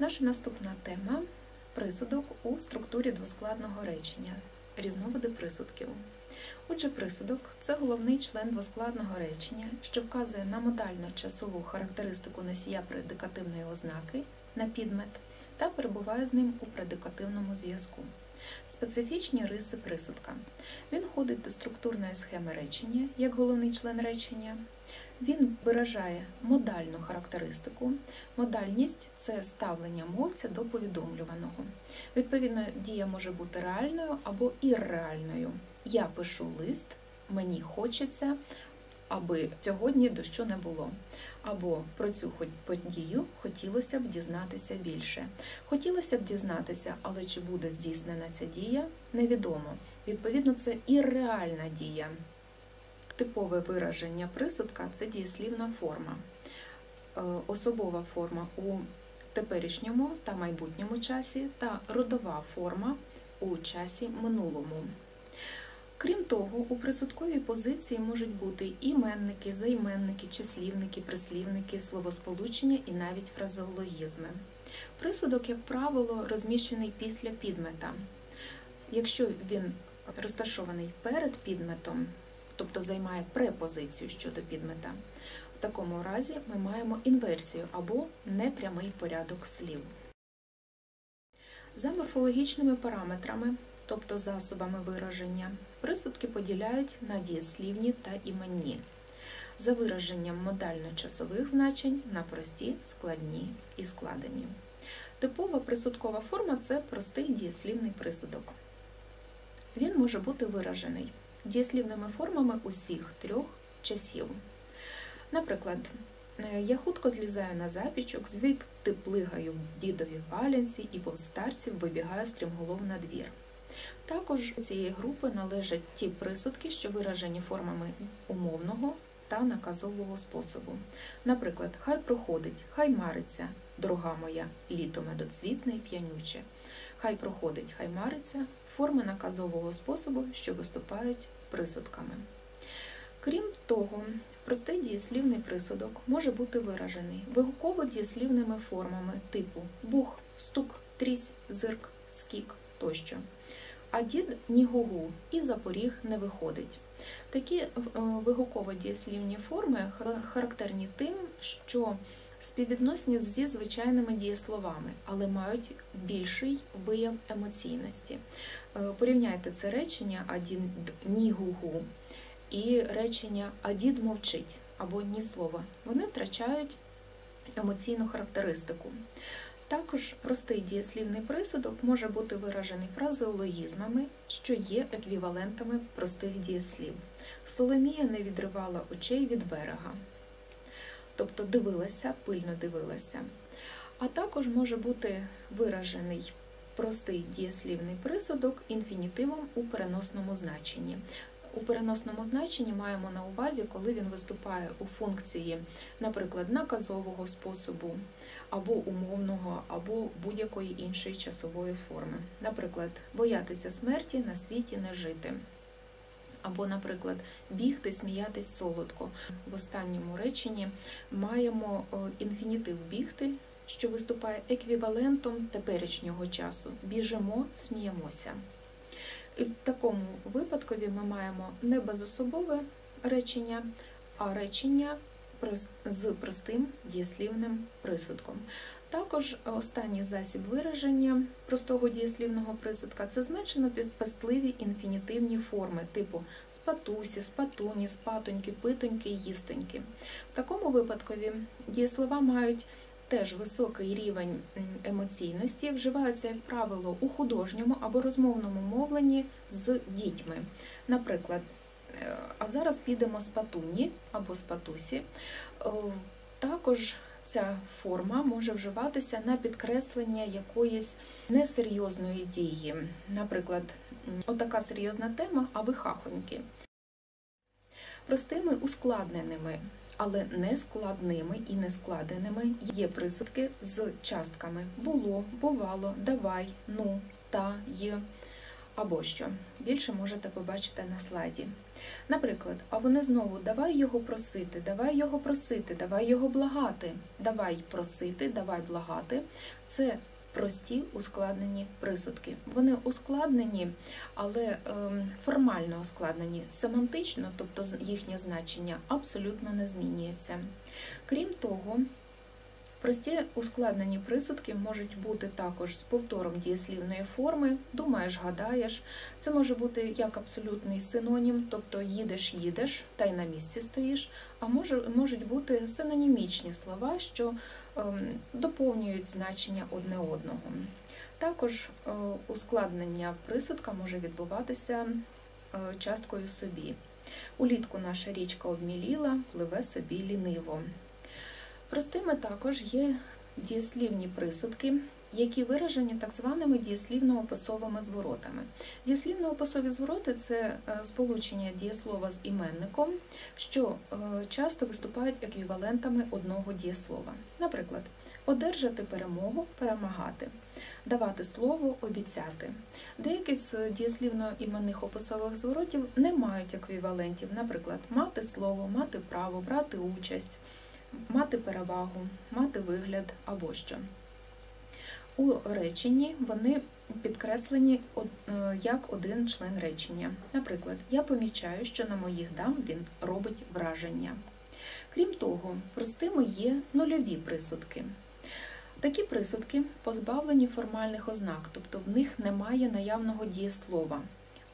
Наша наступна тема присудок у структурі двоскладного речення, різновиди присудків. Отже, присудок це головний член двоскладного речення, що вказує на модально часову характеристику носія предикативної ознаки на підмет та перебуває з ним у предикативному зв'язку. Специфічні риси присудка. Він входить до структурної схеми речення як головний член речення. Він виражає модальну характеристику. Модальність це ставлення мовця до повідомлюваного. Відповідно, дія може бути реальною або ірреальною. Я пишу лист, мені хочеться, аби сьогодні дощу не було. Або про цю подію хотілося б дізнатися більше. Хотілося б дізнатися, але чи буде здійснена ця дія, невідомо. Відповідно, це ірреальна дія. Типове вираження присудка це дієслівна форма. Особова форма у теперішньому та майбутньому часі та родова форма у часі минулому. Крім того, у присудковій позиції можуть бути іменники, займенники, числівники, прислівники, словосполучення і навіть фразеологізми. Присудок, як правило, розміщений після підмета. Якщо він розташований перед підметом, тобто займає препозицію щодо підмета, в такому разі ми маємо інверсію або непрямий порядок слів. За морфологічними параметрами тобто засобами вираження, присудки поділяють на дієслівні та іменні, за вираженням модально-часових значень на прості, складні і складені. Типова присудкова форма це простий дієслівний присудок. Він може бути виражений дієслівними формами усіх трьох часів. Наприклад, я хутко злізаю на запічок, звідти плигаю в дідові валянці і повстарців вибігаю стрімголов на двір. Також цієї групи належать ті присудки, що виражені формами умовного та наказового способу. Наприклад, хай проходить, хай мариться, дорога моя, літо медоцвітне і п'янюче. Хай проходить, хай мариться форми наказового способу, що виступають присудками. Крім того, простий дієслівний присудок може бути виражений вигуково-дієслівними формами типу бух, стук, трісь, зирк, скік тощо а дід ні гугу і запоріг не виходить. Такі е, вигуково-дієслівні форми характерні тим, що співвідносні зі звичайними дієсловами, але мають більший вияв емоційності. Е, порівняйте це речення а дід ні і речення а дід мовчить або ні слова. Вони втрачають емоційну характеристику. Також простий дієслівний присудок може бути виражений фразеологізмами, що є еквівалентами простих дієслів. Соломія не відривала очей від берега, тобто дивилася, пильно дивилася. А також може бути виражений простий дієслівний присудок інфінітивом у переносному значенні. У переносному значенні маємо на увазі, коли він виступає у функції, наприклад, наказового способу, або умовного, або будь-якої іншої часової форми. Наприклад, боятися смерті на світі не жити. Або, наприклад, бігти, сміятись солодко. В останньому реченні маємо е, інфінітив бігти, що виступає еквівалентом теперішнього часу. Біжимо, сміємося. І в такому випадкові ми маємо не безособове речення, а речення з простим дієслівним присудком. Також останній засіб вираження простого дієслівного присудка це зменшено пестливі інфінітивні форми, типу спатусі, спатуні, спатоньки, питоньки, їстоньки. В такому випадкові дієслова мають теж високий рівень емоційності, вживаються, як правило, у художньому або розмовному мовленні з дітьми. Наприклад, е, а зараз підемо з патуні або з патусі. Е, також ця форма може вживатися на підкреслення якоїсь несерйозної дії. Наприклад, отака серйозна тема, а ви хахоньки. Простими ускладненими але не складними і не складеними є присудки з частками було, бувало, давай, ну, та, є. або що. Більше можете побачити на слайді. Наприклад, а вони знову давай його просити, давай його просити, давай його благати, давай просити, давай благати. Це прості ускладнені присудки. Вони ускладнені, але ем, формально ускладнені семантично, тобто їхнє значення абсолютно не змінюється. Крім того, Прості ускладнені присудки можуть бути також з повтором дієслівної форми, думаєш, гадаєш. Це може бути як абсолютний синонім, тобто їдеш, їдеш та й на місці стоїш, а може, можуть бути синонімічні слова, що ем, доповнюють значення одне одного. Також е, ускладнення присудка може відбуватися е, часткою собі. Улітку наша річка обміліла, пливе собі ліниво. Простими також є дієслівні присудки, які виражені так званими дієслівно-описовими зворотами. Дієслівно-описові звороти це е, сполучення дієслова з іменником, що е, часто виступають еквівалентами одного дієслова. Наприклад, одержати перемогу, перемагати, давати слово, обіцяти. Деякі з дієслівно-іменних описових зворотів не мають еквівалентів, наприклад, мати слово, мати право, брати участь мати перевагу, мати вигляд або що. У реченні вони підкреслені е, як один член речення. Наприклад, я помічаю, що на моїх дам він робить враження. Крім того, простими є нульові присудки. Такі присудки позбавлені формальних ознак, тобто в них немає наявного дієслова.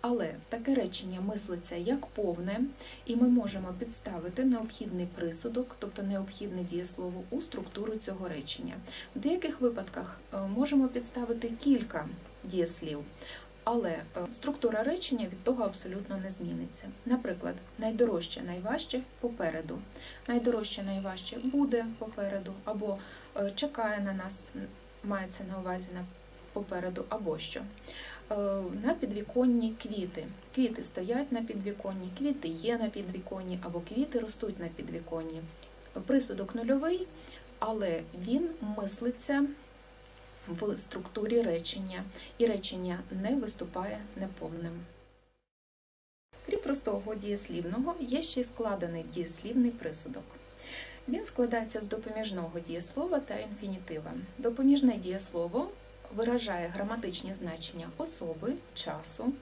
Але таке речення мислиться як повне, і ми можемо підставити необхідний присудок, тобто необхідне дієслово у структуру цього речення. В деяких випадках е, можемо підставити кілька дієслів, але е, структура речення від того абсолютно не зміниться. Наприклад, найдорожче, найважче попереду, найдорожче, найважче буде попереду, або е, чекає на нас, мається на увазі на попереду, або що. Е, на підвіконні квіти. Квіти стоять на підвіконні, квіти є на підвіконні або квіти ростуть на підвіконні. Присудок нульовий, але він мислиться в структурі речення, і речення не виступає неповним. Крім простого дієслівного, є ще й складений дієслівний присудок. Він складається з допоміжного дієслова та інфінітива. Допоміжне дієслово виражає граматичні значення особи, часу,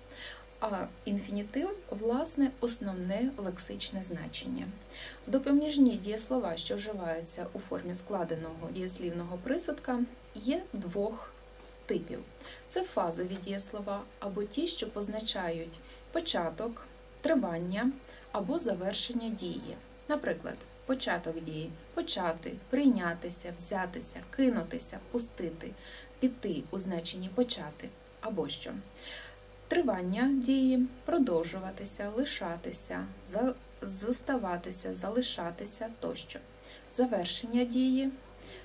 а інфінітив власне основне лексичне значення. Допоміжні дієслова, що вживаються у формі складеного дієслівного присудка, є двох типів. Це фазові дієслова або ті, що позначають початок, тривання або завершення дії. Наприклад, початок дії почати, прийнятися, взятися, кинутися, пустити, піти у значенні почати або що. Тривання дії продовжуватися, лишатися, зоставатися, залишатися тощо. Завершення дії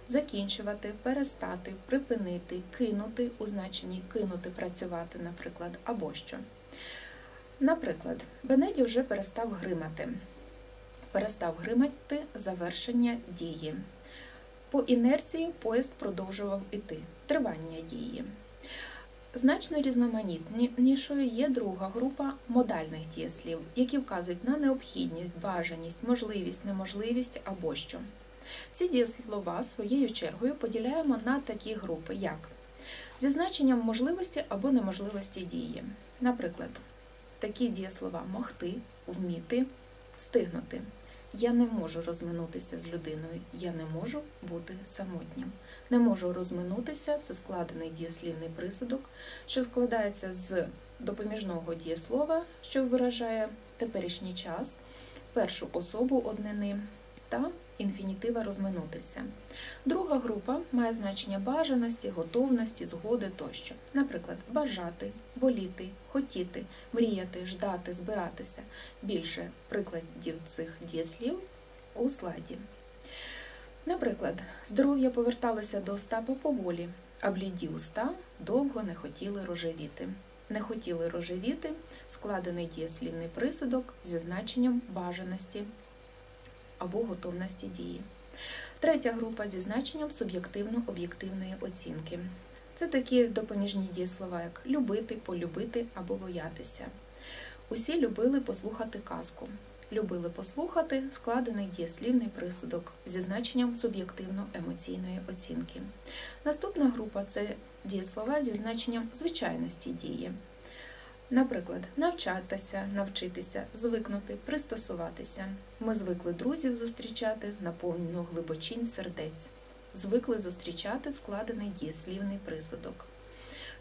закінчувати, перестати, припинити, кинути у значенні кинути працювати, наприклад, або що. Наприклад, Бенеді вже перестав гримати. Перестав гримати завершення дії. По інерції поїзд продовжував іти. Тривання дії. Значно різноманітнішою є друга група модальних дієслів, які вказують на необхідність, бажаність, можливість, неможливість або що. Ці дієслова своєю чергою поділяємо на такі групи, як зі значенням можливості або неможливості дії. Наприклад, такі дієслова могти, вміти, встигнути. Я не можу розминутися з людиною, я не можу бути самотнім. Не можу розминутися це складений дієслівний присудок, що складається з допоміжного дієслова, що виражає теперішній час, першу особу однини та інфінітива розминутися. Друга група має значення бажаності, готовності, згоди тощо. Наприклад, бажати, воліти, хотіти, мріяти, ждати, збиратися. Більше прикладів цих дієслів у слайді. Наприклад, здоров'я поверталося до Остапа поволі, а бліді уста довго не хотіли рожевіти. Не хотіли рожевіти складений дієслівний присудок зі значенням бажаності або готовності дії. Третя група зі значенням суб'єктивно-об'єктивної оцінки. Це такі допоміжні дієслова, як любити, полюбити або боятися. Усі любили послухати казку. Любили послухати складений дієслівний присудок зі значенням суб'єктивно-емоційної оцінки. Наступна група це дієслова зі значенням звичайності дії. Наприклад, навчатися, навчитися, звикнути, пристосуватися. Ми звикли друзів зустрічати на повну глибочинь сердець. Звикли зустрічати складений дієслівний присудок.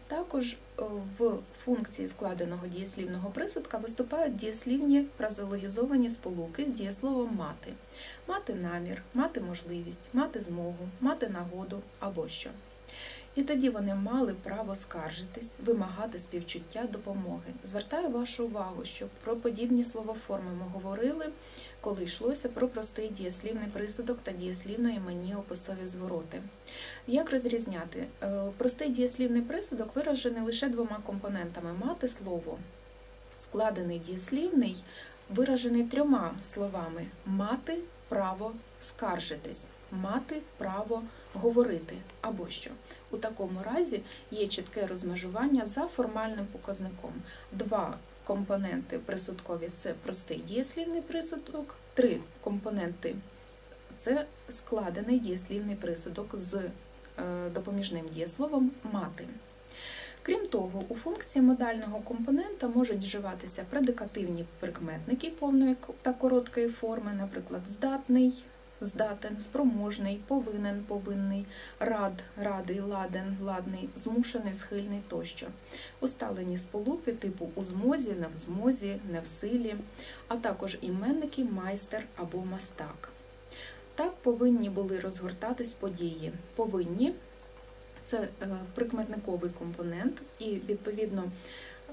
Також е, в функції складеного дієслівного присудка виступають дієслівні фразеологізовані сполуки з дієсловом мати, мати намір, мати можливість, мати змогу, мати нагоду або що. І тоді вони мали право скаржитись, вимагати співчуття допомоги. Звертаю вашу увагу, що про подібні словоформи ми говорили, коли йшлося про простий дієслівний присудок та дієслівно іменні описові звороти. Як розрізняти? Е, простий дієслівний присудок виражений лише двома компонентами мати слово. Складений дієслівний виражений трьома словами мати право скаржитись, мати право говорити або що. У такому разі є чітке розмежування за формальним показником. Два компоненти присудкові це простий дієслівний присудок, три компоненти це складений дієслівний присудок з е, допоміжним дієсловом мати. Крім того, у функції модального компонента можуть вживатися предикативні прикметники повної та короткої форми, наприклад, здатний, здатен, спроможний, повинен, повинний, рад, радий, ладен, ладний, змушений, схильний тощо. Усталені сполуки типу у змозі, не в змозі, не в силі, а також іменники майстер або мастак. Так повинні були розгортатись події. Повинні це е, прикметниковий компонент, і, відповідно,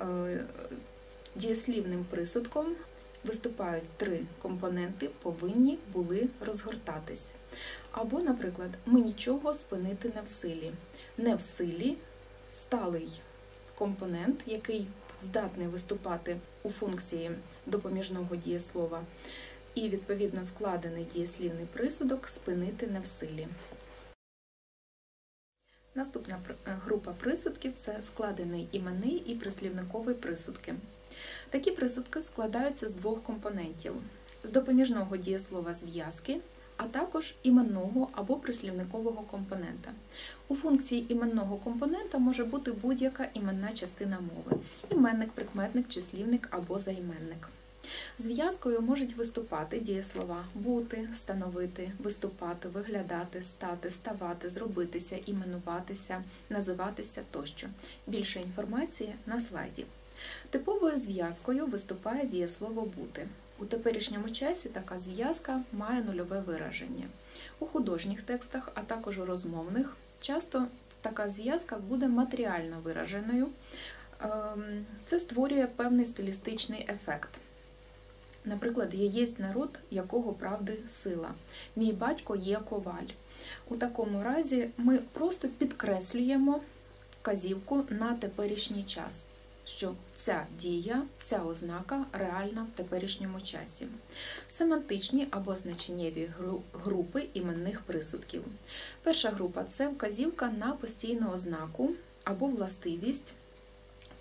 е, дієслівним присудком виступають три компоненти, повинні були розгортатись. Або, наприклад, ми нічого спинити не в силі. Не в силі сталий компонент, який здатний виступати у функції допоміжного дієслова, і, відповідно, складений дієслівний присудок спинити не в силі. Наступна група присудків це складений іменний і прислівниковий присудки. Такі присудки складаються з двох компонентів: з допоміжного дієслова зв'язки, а також іменного або прислівникового компонента. У функції іменного компонента може бути будь-яка іменна частина мови іменник, прикметник, числівник або займенник. Зв'язкою можуть виступати дієслова бути, становити, виступати, виглядати, стати, ставати, зробитися, іменуватися, називатися тощо. Більше інформації на слайді. Типовою зв'язкою виступає дієслово бути. У теперішньому часі така зв'язка має нульове вираження. У художніх текстах, а також у розмовних, часто така зв'язка буде матеріально вираженою. Ем, це створює певний стилістичний ефект. Наприклад, є єсть народ, якого правди сила. Мій батько є коваль. У такому разі ми просто підкреслюємо вказівку на теперішній час що ця дія, ця ознака реальна в теперішньому часі. Семантичні або значеннєві групи іменних присудків. Перша група це вказівка на постійну ознаку або властивість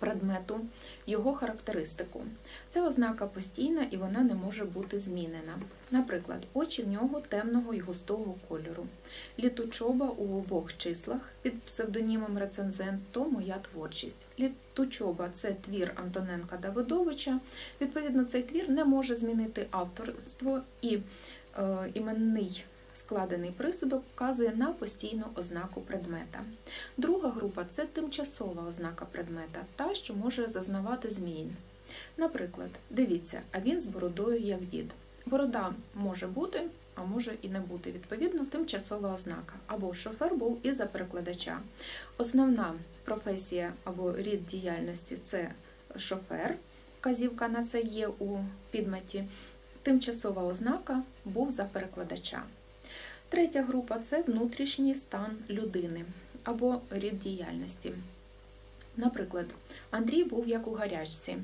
предмету, його характеристику. Ця ознака постійна і вона не може бути змінена. Наприклад, очі в нього темного і густого кольору. Літучоба у обох числах під псевдонімом рецензент то моя творчість. Літучоба це твір Антоненка Давидовича. Відповідно, цей твір не може змінити авторство і е, іменний Складений присудок вказує на постійну ознаку предмета. Друга група це тимчасова ознака предмета, та, що може зазнавати змін. Наприклад, дивіться, а він з бородою як дід. Борода може бути, а може і не бути, відповідно, тимчасова ознака. Або шофер був і за перекладача. Основна професія або рід діяльності це шофер, вказівка на це є у підметі. Тимчасова ознака був за перекладача. Третя група це внутрішній стан людини або рід діяльності. Наприклад, Андрій був як у гарячці.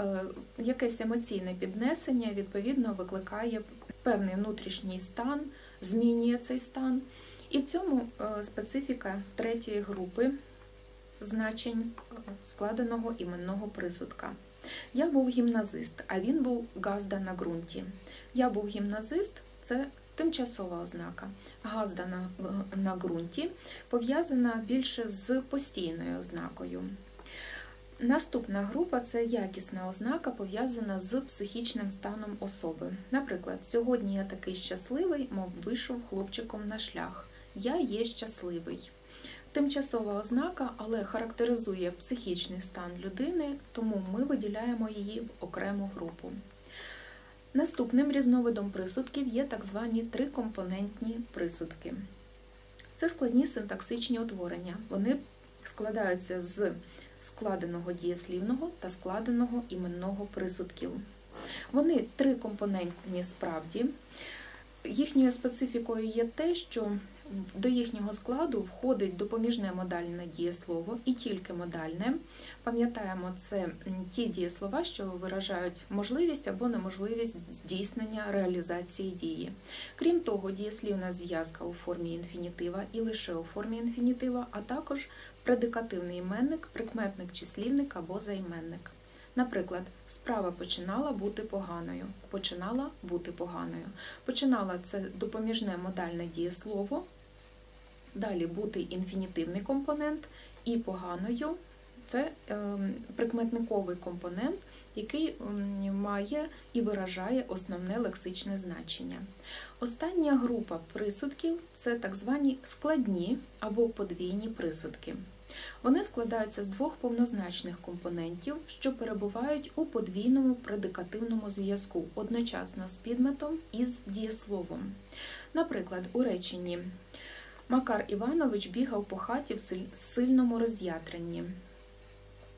Е, якесь емоційне піднесення, відповідно, викликає певний внутрішній стан, змінює цей стан. І в цьому е, специфіка третьої групи значень е, складеного іменного присудка. Я був гімназист, а він був газда на ґрунті. Я був гімназист це тимчасова ознака. Газда на, на ґрунті пов'язана більше з постійною ознакою. Наступна група це якісна ознака, пов'язана з психічним станом особи. Наприклад, сьогодні я такий щасливий, мов вийшов хлопчиком на шлях. Я є щасливий. Тимчасова ознака, але характеризує психічний стан людини, тому ми виділяємо її в окрему групу. Наступним різновидом присудків є так звані трикомпонентні присудки. Це складні синтаксичні утворення. Вони складаються з складеного дієслівного та складеного іменного присудків. Вони трикомпонентні справді. Їхньою специфікою є те, що до їхнього складу входить допоміжне модальне дієслово і тільки модальне. Пам'ятаємо, це ті дієслова, що виражають можливість або неможливість здійснення реалізації дії. Крім того, дієслівна зв'язка у формі інфінітива і лише у формі інфінітива, а також предикативний іменник, прикметник числівник або займенник. Наприклад, справа починала бути поганою. Починала бути поганою. Починала це допоміжне модальне дієслово, далі бути інфінітивний компонент, і поганою це ем, прикметниковий компонент, який має і виражає основне лексичне значення. Остання група присудків це так звані складні або подвійні присудки. Вони складаються з двох повнозначних компонентів, що перебувають у подвійному предикативному зв'язку одночасно з підметом і з дієсловом. Наприклад, у реченні Макар Іванович бігав по хаті в сильному роз'ятренні.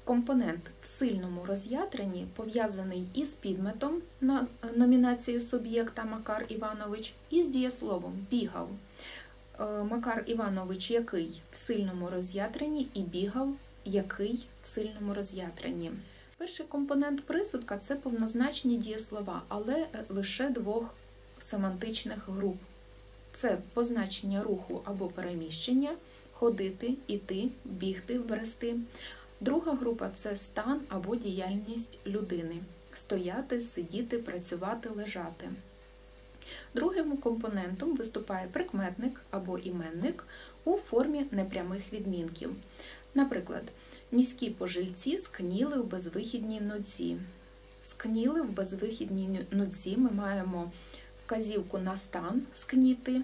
Компонент в сильному роз'ятренні пов'язаний із підметом на номінацію суб'єкта Макар Іванович і з дієсловом бігав. Е, Макар Іванович який в сильному роз'ятренні і бігав який в сильному роз'ятренні. Перший компонент присудка це повнозначні дієслова, але лише двох семантичних груп. Це позначення руху або переміщення, ходити, іти, бігти, брести. Друга група це стан або діяльність людини стояти, сидіти, працювати, лежати. Другим компонентом виступає прикметник або іменник у формі непрямих відмінків. Наприклад, міські пожильці скніли в безвихідній нудзі. Скніли в безвихідній нудзі ми маємо вказівку на стан скніти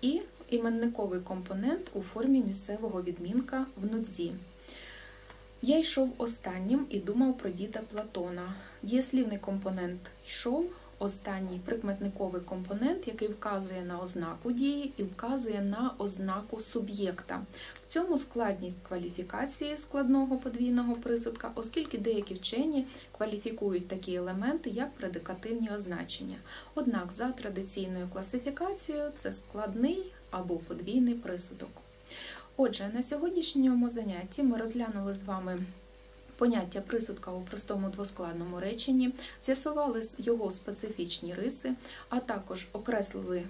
і іменниковий компонент у формі місцевого відмінка в нудзі. Я йшов останнім і думав про діда Платона. Дієслівний компонент йшов останній прикметниковий компонент, який вказує на ознаку дії і вказує на ознаку суб'єкта. В цьому складність кваліфікації складного подвійного присудка, оскільки деякі вчені кваліфікують такі елементи, як предикативні означення. Однак за традиційною класифікацією це складний або подвійний присудок. Отже, на сьогоднішньому занятті ми розглянули з вами поняття присудка у простому двоскладному реченні, з'ясували його специфічні риси, а також окреслили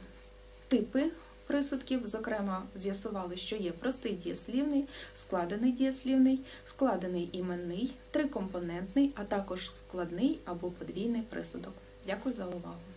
типи присудків, зокрема, з'ясували, що є простий дієслівний, складений дієслівний, складений іменний, трикомпонентний, а також складний або подвійний присудок. Дякую за увагу!